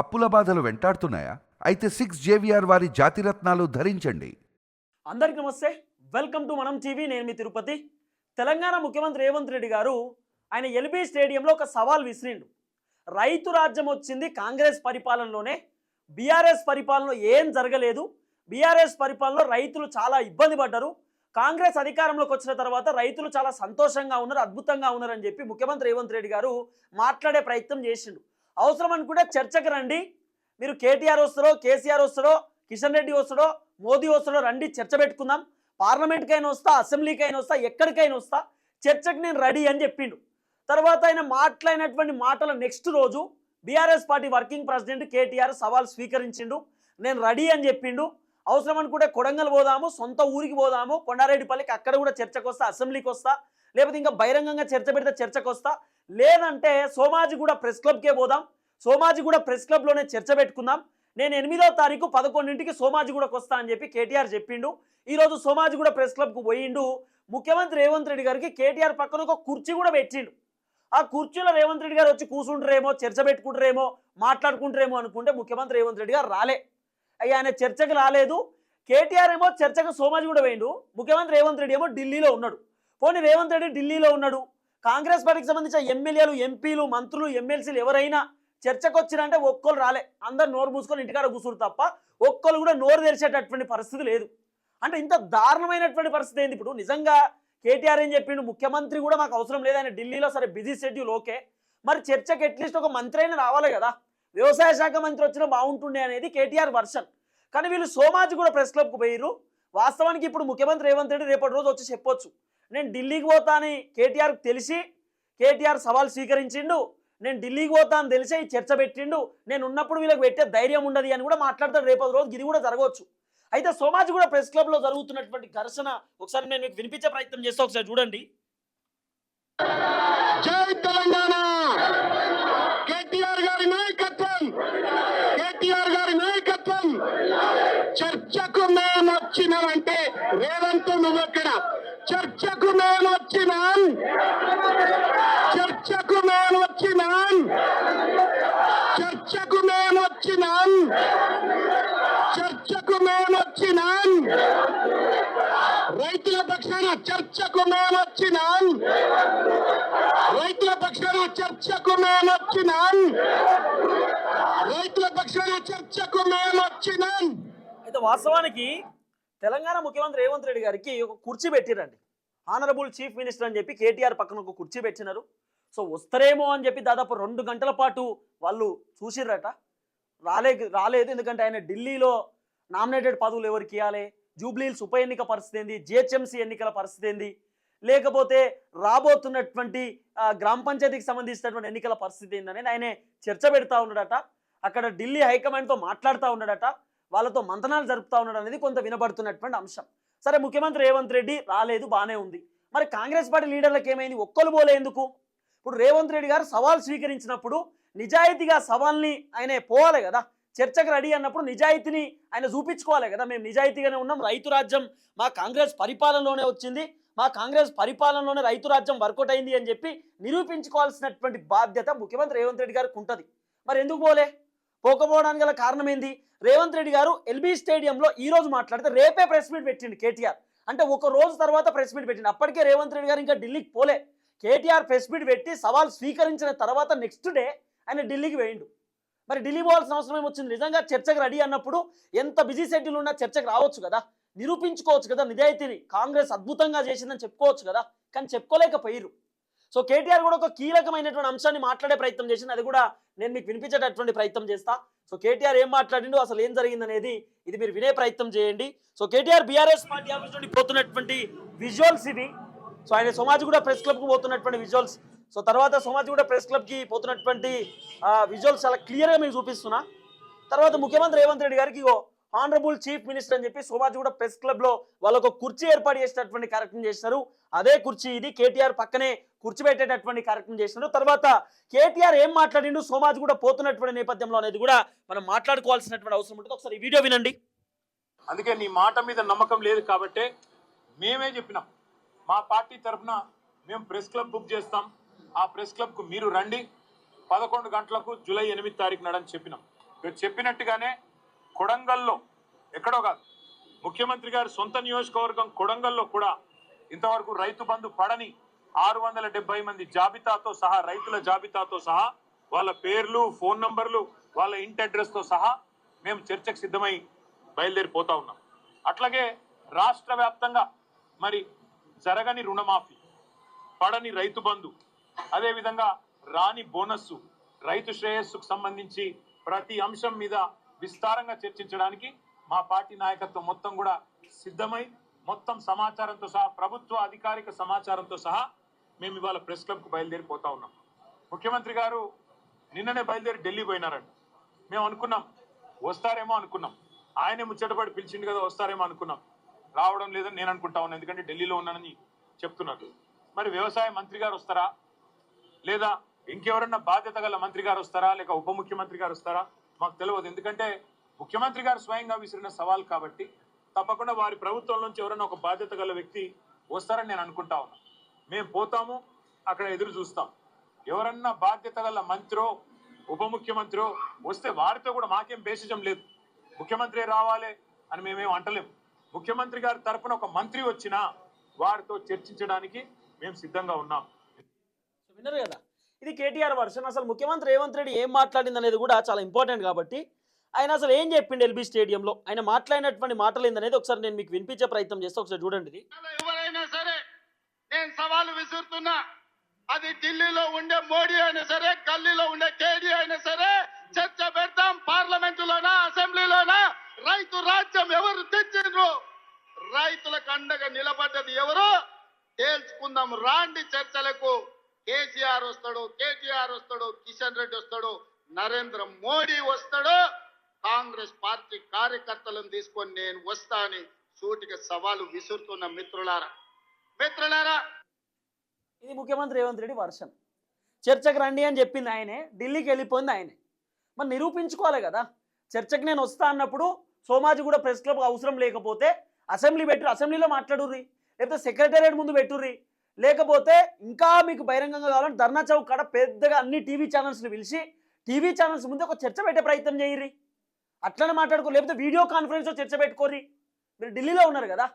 అప్పుల బాధలు వెంటాడుతున్నాయా? అయితే సిక్స్ జేవిఆర్ వారి జాతిరత్నాలు ధరించండి. అందరికీ నమస్తే. Welcome to Manam TV. నేను మీ తిరుపతి. తెలంగాణ ముఖ్యమంత్రి రేవంత్ రెడ్డి గారు ఆయన ఎల్బీ స్టేడియంలో ఒక సవాల్ విసిరిండు. రైతు రాజ్యం వచ్చింది కాంగ్రెస్ పరిపాలనలోనే. బీఆర్ఎస్ పరిపాలనలో ఏం జరగలేదు. బీఆర్ఎస్ పరిపాలనలో రైతులు చాలా ఇబ్బంది పడ్డారు. కాంగ్రెస్ అధికారంలోకి వచ్చిన తర్వాత రైతులు చాలా సంతోషంగా ఉన్నారు అద్భుతంగా ఉన్నారని చెప్పి ముఖ్యమంత్రి రేవంత్ రెడ్డి గారు మాట్లాడే ప్రయత్నం చేసిండు. అవసరం అనుకుంటే చర్చకు రండి. మీరు కేటీఆర్ వస్తారో కేసీఆర్ వస్తారో కిషన్ రెడ్డి వస్తాడో మోదీ వస్తాడో రండి చర్చ పెట్టుకుందాం. పార్లమెంట్కైనా వస్తా అసెంబ్లీకైనా వస్తా ఎక్కడికైనా వస్తా చర్చకు నేను రెడీ అని చెప్పిండు. తర్వాత ఆయన మాట్లాడినటువంటి మాటల నెక్స్ట్ రోజు BRS party working president KTR సవాల్ స్వీకరించిండు. నేను రెడీ అని చెప్పిండు. అవసరం అనుకుంటే కొడంగల్ పోదాము సొంత ఊరికి పోదాము కొండారెడ్డిపల్లికి అక్కడ కూడా చర్చకు వస్తా అసెంబ్లీకి వస్తా లేకపోతే ఇంకా బహిరంగంగా చర్చ పెడితే చర్చకు వస్తా. లేదంటే సోమాజిగూడ ప్రెస్ క్లబ్కే పోదాం. సోమాజిగూడ ప్రెస్ క్లబ్లోనే చర్చ పెట్టుకుందాం. నేను ఎనిమిదో తారీఖు పదకొండింటికి సోమాజిగూడకు వస్తా అని చెప్పి కేటీఆర్ చెప్పిండు. ఈరోజు సోమాజిగూడ ప్రెస్ క్లబ్కు పోయిండు. ముఖ్యమంత్రి రేవంత్ రెడ్డి గారికి కేటీఆర్ పక్కన ఒక కుర్చీ కూడా పెట్టిండు. ఆ కుర్చీలో రేవంత్ రెడ్డి గారు వచ్చి కూర్చుంటారేమో చర్చ పెట్టుకుంటారేమో మాట్లాడుకుంటారేమో అనుకుంటే ముఖ్యమంత్రి రేవంత్ రెడ్డి గారు రాలే. అయ్యా ఆయన చర్చకు రాలేదు. కేటీఆర్ ఏమో చర్చకు సోమాజిగూడ పోయిండు. ముఖ్యమంత్రి రేవంత్ రెడ్డి ఏమో ఢిల్లీలో ఉన్నాడు. పోనీ రేవంత్ రెడ్డి ఢిల్లీలో ఉన్నాడు? కాంగ్రెస్ పార్టీకి సంబంధించిన ఎమ్మెల్యేలు ఎంపీలు మంత్రులు ఎమ్మెల్సీలు ఎవరైనా చర్చకు వచ్చినంటే ఒక్కరు రాలే. అందరు నోరు మూసుకొని ఇంటికాడ కూసురు తప్ప ఒక్కరు కూడా నోరు తెరిచేటటువంటి పరిస్థితి లేదు. అంటే ఇంత దారుణమైనటువంటి పరిస్థితి ఏంది ఇప్పుడు? నిజంగా కేటీఆర్ ఏం చెప్పిండు? ముఖ్యమంత్రి కూడా మాకు అవసరం లేదు ఆయన ఢిల్లీలో సరే బిజీ షెడ్యూల్ ఓకే. మరి చర్చకు అట్లీస్ట్ ఒక మంత్రి అయినా రావాలి కదా? వ్యవసాయ శాఖ మంత్రి వచ్చినా బాగుంటుండే అనేది కేటీఆర్ వర్షన్. కానీ వీళ్ళు సోమాజి కూడా ప్రెస్ క్లబ్కు పోయిర్రు. వాస్తవానికి ఇప్పుడు ముఖ్యమంత్రి రేవంత్ రెడ్డి రేపటి రోజు వచ్చి చెప్పొచ్చు. నేను ఢిల్లీకి పోతా అని కేటీఆర్కి తెలిసి కేటీఆర్ సవాల్ స్వీకరించిండు నేను ఢిల్లీకి పోతా అని తెలిసి ఈ చర్చ పెట్టిండు నేను ఉన్నప్పుడు వీళ్ళకి పెట్టే ధైర్యం ఉండదు అని కూడా మాట్లాడతాడు రేపటి రోజు ఇది కూడా జరగవచ్చు. అయితే సోమాజి కూడా ప్రెస్ క్లబ్లో జరుగుతున్నటువంటి ఘర్షణ ఒకసారి నేను మీకు వినిపించే ప్రయత్నం చేస్తా ఒకసారి చూడండి. జై తెలంగాణ! కేటీఆర్ గారి నాయకత్వం! కేటీఆర్ గారి నాయకత్వం! చర్చకు మేము వచ్చినామంటే రేవంత్ నువ్వెక్కడ చర్చకు మేము వచ్చినాన్ చర్చకు మేము వచ్చినాన్ చర్చకు మేము వచ్చినాన్ చర్చకు మేము వచ్చినాన్ రైతుల పక్షాన చర్చకు మేము వచ్చినాన్ రైతుల పక్షాన చర్చకు మేము వచ్చినాన్ రైతుల పక్షాన చర్చకు మేము వచ్చినాన్ అయితే వాస్తవానికి తెలంగాణ ముఖ్యమంత్రి రేవంత్ రెడ్డి గారికి ఒక కుర్చీ పెట్టిరండి. ఆనరబుల్ చీఫ్ మినిస్టర్ అని చెప్పి కేటీఆర్ పక్కన ఒక కుర్చీ పెట్టినారు. సో వస్తారేమో అని చెప్పి దాదాపు రెండు గంటల పాటు వాళ్ళు చూసిర్రట. రాలే రాలేదు ఎందుకంటే ఆయన ఢిల్లీలో నామినేటెడ్ పదవులు ఎవరికి ఇవ్వాలి? జూబ్లీల్స్ ఉప ఎన్నిక పరిస్థితి ఏంది? జిహెచ్ఎంసీ ఎన్నికల పరిస్థితి ఏంది? లేకపోతే రాబోతున్నటువంటి గ్రామ పంచాయతీకి సంబంధించినటువంటి ఎన్నికల పరిస్థితి ఏందనేది ఆయన చర్చ పెడతా ఉన్నాడట. అక్కడ ఢిల్లీ హైకమాండ్తో మాట్లాడుతూ ఉన్నాడట. వాళ్ళతో మంతనాలు జరుపుతా ఉన్నాడు అనేది కొంత వినబడుతున్నటువంటి అంశం. సరే ముఖ్యమంత్రి రేవంత్ రెడ్డి రాలేదు బాగానే ఉంది. మరి కాంగ్రెస్ పార్టీ లీడర్లకు ఏమైంది? ఒక్కరు పోలే ఎందుకు? ఇప్పుడు రేవంత్ రెడ్డి గారు సవాల్ స్వీకరించినప్పుడు నిజాయితీగా సవాల్ని ఆయన పోవాలి కదా. చర్చకు రెడీ అన్నప్పుడు నిజాయితీని ఆయన చూపించుకోవాలి కదా. మేము నిజాయితీగానే ఉన్నాం. రైతు రాజ్యం మా కాంగ్రెస్ పరిపాలనలోనే వచ్చింది. మా కాంగ్రెస్ పరిపాలనలోనే రైతు రాజ్యం వర్కౌట్ అయింది అని చెప్పి నిరూపించుకోవాల్సినటువంటి బాధ్యత ముఖ్యమంత్రి రేవంత్ రెడ్డి గారికి ఉంటుంది. మరి ఎందుకు పోలే? పోకపోవడానికి గల కారణం ఏంది రేవంత్ రెడ్డి గారు ఎల్బీ స్టేడియంలో ఈ రోజు మాట్లాడితే రేపే ప్రెస్ మీట్ పెట్టిండు కేటీఆర్. అంటే ఒక రోజు తర్వాత ప్రెస్ మీట్ పెట్టిండు. అప్పటికే రేవంత్ రెడ్డి గారు ఇంకా ఢిల్లీకి పోలే. కేటీఆర్ ప్రెస్ మీట్ పెట్టి సవాల్ స్వీకరించిన తర్వాత నెక్స్ట్ డే ఆయన ఢిల్లీకి వేయండు మరి ఢిల్లీ పోవాల్సిన అవసరం ఏమొచ్చింది? నిజంగా చర్చకు రెడీ అన్నప్పుడు ఎంత బిజీ షెడ్యూల్ ఉన్నా చర్చకు రావచ్చు కదా? నిరూపించుకోవచ్చు కదా నిజాయితీని? కాంగ్రెస్ అద్భుతంగా చేసిందని చెప్పుకోవచ్చు కదా? కానీ చెప్పుకోలేకపోయిర్రు. సో కేటీఆర్ కూడా ఒక కీలకమైనటువంటి అంశాన్ని మాట్లాడే ప్రయత్నం చేసింది. అది కూడా నేను మీకు వినిపించేటటువంటి ప్రయత్నం చేస్తా. సో కేటీఆర్ ఏం మాట్లాడిండు అసలు ఏం జరిగింది అనేది ఇది మీరు వినే ప్రయత్నం చేయండి. So KTR BRS party office నుండి పోతున్నటువంటి విజువల్స్ ఇవి. సో ఆయన సమాజ్ కూడా ప్రెస్ క్లబ్కి పోతున్నటువంటి విజువల్స్ సో తర్వాత సమాజిగూడ ప్రెస్ క్లబ్కి పోతున్నటువంటి విజువల్స్ చాలా క్లియర్గా మీకు చూపిస్తున్నా. తర్వాత ముఖ్యమంత్రి రేవంత్ రెడ్డి గారికి ఆనరబుల్ చీఫ్ మినిస్టర్ అని చెప్పి సోమాజ్ కూడా ప్రెస్ క్లబ్లో వాళ్ళకు కుర్చీ ఏర్పాటు చేసినటువంటి కార్యక్రమం చేశారు. అదే కుర్చీ ఇది. కేటీఆర్ పక్కనే కూర్చోబెట్టేటటువంటి కార్యక్రమం చేసినారు తర్వాత కేటీఆర్ ఏం మాట్లాడిండు? సోమాజ్ కూడా పోతున్నటువంటి నేపథ్యంలో అనేది కూడా మనం మాట్లాడుకోవాల్సినటువంటి అవసరం ఉంటుంది. ఒకసారి ఈ వీడియో వినండి. అందుకే నీ మాట మీద నమ్మకం లేదు కాబట్టే మేమే చెప్పినాం. మా పార్టీ తరఫున మేము ప్రెస్ క్లబ్ బుక్ చేస్తాం. ఆ ప్రెస్ క్లబ్కు మీరు రండి. పదకొండు గంటలకు జూలై ఎనిమిది తారీఖు నాడని చెప్పినాం. మీరు చెప్పినట్టుగానే కొడంగల్లో ఎక్కడో కాదు ముఖ్యమంత్రి గారి సొంత నియోజకవర్గం కొడంగల్లో కూడా ఇంతవరకు రైతు బంధు పడని ఆరు వందల డెబ్బై మంది జాబితాతో సహా రైతుల జాబితాతో సహా వాళ్ళ పేర్లు ఫోన్ నంబర్లు వాళ్ళ ఇంటి అడ్రస్తో సహా మేము చర్చకు సిద్ధమై బయలుదేరిపోతా ఉన్నాం. అట్లాగే రాష్ట్ర వ్యాప్తంగా మరి జరగని రుణమాఫీ పడని రైతు బంధు అదేవిధంగా రాని బోనస్సు రైతు శ్రేయస్సుకు సంబంధించి ప్రతి అంశం మీద విస్తారంగా చర్చించడానికి మా పార్టీ నాయకత్వం మొత్తం కూడా సిద్ధమై మొత్తం సమాచారంతో సహా ప్రభుత్వ అధికారిక సమాచారంతో సహా మేము ఇవాళ ప్రెస్ క్లబ్కు బయలుదేరిపోతా ఉన్నాం. ముఖ్యమంత్రి గారు నిన్ననే బయలుదేరి ఢిల్లీ పోయినారంట మేము అనుకున్నాం వస్తారేమో అనుకున్నాం. ఆయనే ముచ్చటపడి పిలిచిండు కదా వస్తారేమో అనుకున్నాం. రావడం లేదని నేను అనుకుంటా ఉన్నాను ఎందుకంటే ఢిల్లీలో ఉన్నానని చెప్తున్నారు. మరి వ్యవసాయ మంత్రి గారు వస్తారా? లేదా ఇంకెవరన్నా బాధ్యత గల మంత్రి గారు వస్తారా? లేక ఉప ముఖ్యమంత్రి గారు వస్తారా? మాకు తెలియదు ఎందుకంటే ముఖ్యమంత్రి గారు స్వయంగా విసిరిన సవాల్ కాబట్టి తప్పకుండా వారి ప్రభుత్వం నుంచి ఎవరైనా ఒక బాధ్యత గల వ్యక్తి వస్తారని నేను అనుకుంటా ఉన్నా. మేము పోతాము అక్కడ ఎదురు చూస్తాం. ఎవరన్నా బాధ్యత గల మంత్రో ఉప ముఖ్యమంత్రో వస్తే వారితో కూడా మాకేం భేషజం లేదు. ముఖ్యమంత్రి రావాలి అని మేమేం అంటలేము ముఖ్యమంత్రి గారి తరపున ఒక మంత్రి వచ్చినా వారితో చర్చించడానికి మేము సిద్ధంగా ఉన్నాం. విన్నారు కదా? ఇది కేటీఆర్ వర్షన్. అసలు ముఖ్యమంత్రి రేవంత్ రెడ్డి ఏం మాట్లాడింది అనేది కూడా చాలా ఇంపార్టెంట్ కాబట్టి ఆయన అసలు ఏం చెప్పిండు ఎల్బీ స్టేడియంలో? ఆయన మాట్లాడినటువంటి మాటలు ఏందనేది ఒకసారి నేను మీకు వినిపించే ప్రయత్నం చేస్తే ఒకసారి చూడండి ఇది. ఎవరైనా సరే నేను సవాలు విసురుతున్నా. అది ఢిల్లీలో ఉండే మోడీ అయినా సరే గల్లీలో ఉండే కేడీ అయినా సరే చర్చ పెడతాం పార్లమెంటులోనా అసెంబ్లీలోనా? రైతు రాజ్యం ఎవరు తెచ్చిండ్రు? రైతులకు అండగా నిలబడ్డది ఎవరు? తేల్చుకుందాం రాండి చర్చలకు. కేసీఆర్ వస్తాడు కేటీఆర్ వస్తాడు కిషన్ రెడ్డి వస్తాడు నరేంద్ర మోడీ వస్తాడు కాంగ్రెస్ పార్టీ కార్యకర్తలను తీసుకొని నేను వస్తా అని సూటిగా సవాలు విసురుతున్న మిత్రులారా. మిత్రులారా! ఇది ముఖ్యమంత్రి రేవంత్ రెడ్డి వర్షన్. చర్చకు రండి అని చెప్పింది ఆయనే ఢిల్లీకి వెళ్ళిపోయింది ఆయనే. మరి నిరూపించుకోవాలి కదా. చర్చకు నేను వస్తా అన్నప్పుడు సోమాజిగూడ ప్రెస్ క్లబ్ అవసరం లేకపోతే అసెంబ్లీ పెట్టు అసెంబ్లీలో మాట్లాడుర్రి. లేకపోతే సెక్రటేరియట్ ముందు పెట్టుర్రి. లేకపోతే ఇంకా మీకు బహిరంగంగా కావాలంటే ధర్నా చౌక్ కాడ పెద్దగా అన్ని టీవీ ఛానల్స్ని పిలిచి టీవీ ఛానల్స్ ముందు ఒక చర్చ పెట్టే ప్రయత్నం చేయర్రి. అట్లనే మాట్లాడుకో లేకపోతే వీడియో కాన్ఫరెన్స్లో చర్చ పెట్టుకోరి మీరు ఢిల్లీలో ఉన్నారు కదా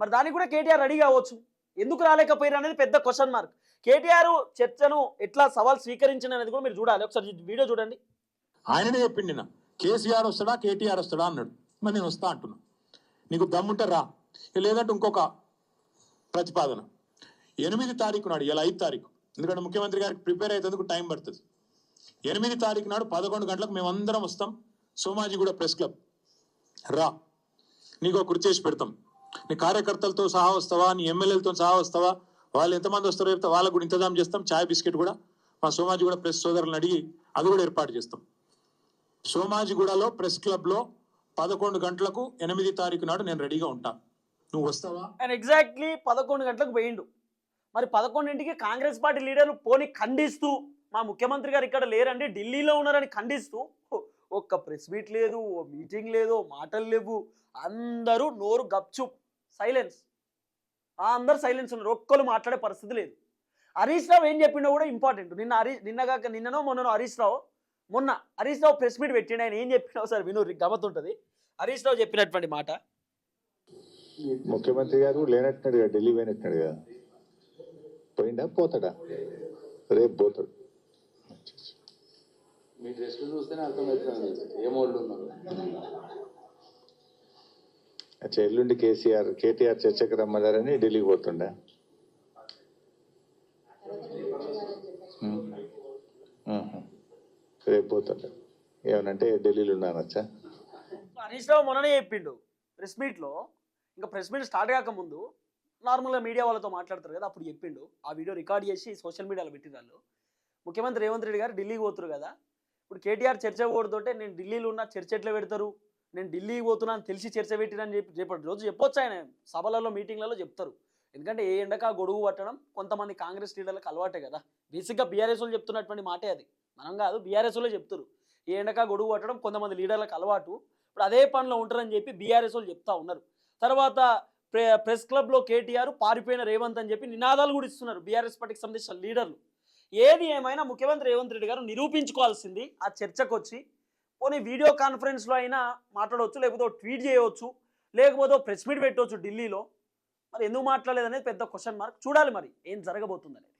మరి దానికి కూడా కేటీఆర్ రెడీ కావచ్చు. ఎందుకు రాలేకపోయారు అనేది పెద్ద క్వశ్చన్ మార్క్ కేటీఆర్ చర్చను ఎట్లా సవాల్ స్వీకరించిన అనేది కూడా మీరు చూడాలి. ఒకసారి వీడియో చూడండి. ఆయననే చెప్పిండి నిన్న కేసీఆర్ వస్తాడా కేటీఆర్ వస్తాడా అన్నాడు. మరి నేను వస్తా అంటున్నా. నీకు దమ్ముంటే రా. లేదంటే ఇంకొక ప్రతిపాదన. ఎనిమిది తారీఖు నాడు ఇలా ఐదు తారీఖు. ఎందుకంటే ముఖ్యమంత్రి గారికి ప్రిపేర్ అయ్యేందుకు టైం పడుతుంది. ఎనిమిది తారీఖు నాడు పదకొండు గంటలకు మేమందరం వస్తాం. Somajiguda press club. రా. నీకు ఒక చేసి పెడతాం. నీ కార్యకర్తలతో సహా వస్తావా? నీ ఎమ్మెల్యేలతో సహా వస్తావా? వాళ్ళు ఎంతమంది వస్తారో చెప్తే వాళ్ళకు కూడా ఇంతజాం చేస్తాం. చాయ్ బిస్కెట్ కూడా. మా సోమాజిగూడ ప్రెస్ సోదరులను అడిగి అది కూడా ఏర్పాటు చేస్తాం. సోమాజిగూడలో ప్రెస్ క్లబ్లో పదకొండు గంటలకు ఎనిమిది తారీఖు నాడు నేను రెడీగా ఉంటా. నువ్వు వస్తావా? ఆయన ఎగ్జాక్ట్లీ పదకొండు గంటలకు పోయిండు. మరి పదకొండింటికి కాంగ్రెస్ పార్టీ లీడర్లు పోని ఖండిస్తూ మా ముఖ్యమంత్రి గారు ఇక్కడ లేరండి ఢిల్లీలో ఉన్నారని ఖండిస్తూ ఒక్క ప్రెస్ మీట్ లేదు ఓ మీటింగ్ లేదు మాటలు లేవు. అందరూ నోరు గప్చుప్. సైలెన్స్. అందరు సైలెన్స్ ఉన్నారు. ఒక్కరు మాట్లాడే పరిస్థితి లేదు. హరీష్ రావు ఏం చెప్పిండో కూడా ఇంపార్టెంట్. నిన్న హరీష్ నిన్న కాక నిన్ననో మొన్ననో హరీష్ రావు మొన్న హరీష్ రావు ప్రెస్ మీట్ పెట్టిండు. ఆయన ఏం చెప్పినావు సార్ విను గమత్ ఉంటుంది. హరీష్ రావు చెప్పినటువంటి మాట. ముఖ్యమంత్రి గారు లేనట్టున్నాడు కదా ఢిల్లీ పోయినట్టున్నాడు కదా. పోయిండా? పోతాడా? రేపు పోతాడు. మీ డ్రెస్ చూస్తేనే అర్థమవుతుంది. ఏమోళ్ళు ఉన్నారు? అచ్చా ఎల్లుండి కేసీఆర్ కేటీఆర్ చర్చకు రమ్మన్నారని ఢిల్లీకి పోతుండా. రేపు పోతాడు. ఏమనంటే ఢిల్లీలో ఉన్నానచ్చా హరీష్ రావు మొన్ననే చెప్పిండు ప్రెస్ మీట్లో. ఇంకా ప్రెస్ మీట్ స్టార్ట్ కాకముందు నార్మల్గా మీడియా వాళ్ళతో మాట్లాడతారు కదా అప్పుడు చెప్పిండు. ఆ వీడియో రికార్డ్ చేసి సోషల్ మీడియాలో పెట్టిన వాళ్ళు. ముఖ్యమంత్రి రేవంత్ రెడ్డి గారు ఢిల్లీకి పోతురు కదా ఇప్పుడు కేటీఆర్ చర్చ కూడదంటే నేను ఢిల్లీలో ఉన్న చర్చ ఎట్లా పెడతారు? నేను ఢిల్లీకి పోతున్నాను తెలిసి చర్చ పెట్టినని చెప్పి రేపటి రోజు చెప్పొచ్చు ఆయన. సభలలో మీటింగ్లలో చెప్తారు. ఎందుకంటే ఏ ఎండక గొడుగు పట్టడం కొంతమంది కాంగ్రెస్ లీడర్లకు అలవాటే కదా. బేసిక్గా బీఆర్ఎస్ వాళ్ళు చెప్తున్నటువంటి మాటే అది. మనం కాదు బీఆర్ఎస్ వాళ్ళే చెప్తారు. ఏ ఎండక గొడుగు పట్టడం కొంతమంది లీడర్లకు అలవాటు. ఇప్పుడు అదే పనిలో ఉంటారని చెప్పి బీఆర్ఎస్ వాళ్ళు చెప్తా ఉన్నారు. తర్వాత ప్రె ప్రెస్ క్లబ్లో కేటీఆర్ పారిపోయిన రేవంత్ అని చెప్పి నినాదాలు కూడా ఇస్తున్నారు బీఆర్ఎస్ పార్టీకి సంబంధించిన లీడర్లు. ఏది ఏమైనా ముఖ్యమంత్రి రేవంత్ రెడ్డి గారు నిరూపించుకోవాల్సింది ఆ చర్చకు వచ్చి పోనీ వీడియో కాన్ఫరెన్స్లో అయినా మాట్లాడవచ్చు లేకపోతే ట్వీట్ చేయవచ్చు లేకపోతే ప్రెస్ మీట్ పెట్టవచ్చు ఢిల్లీలో. మరి ఎందుకు మాట్లాడలేదు అనేది పెద్ద క్వశ్చన్ మార్క్ చూడాలి మరి ఏం జరగబోతుంది అనేది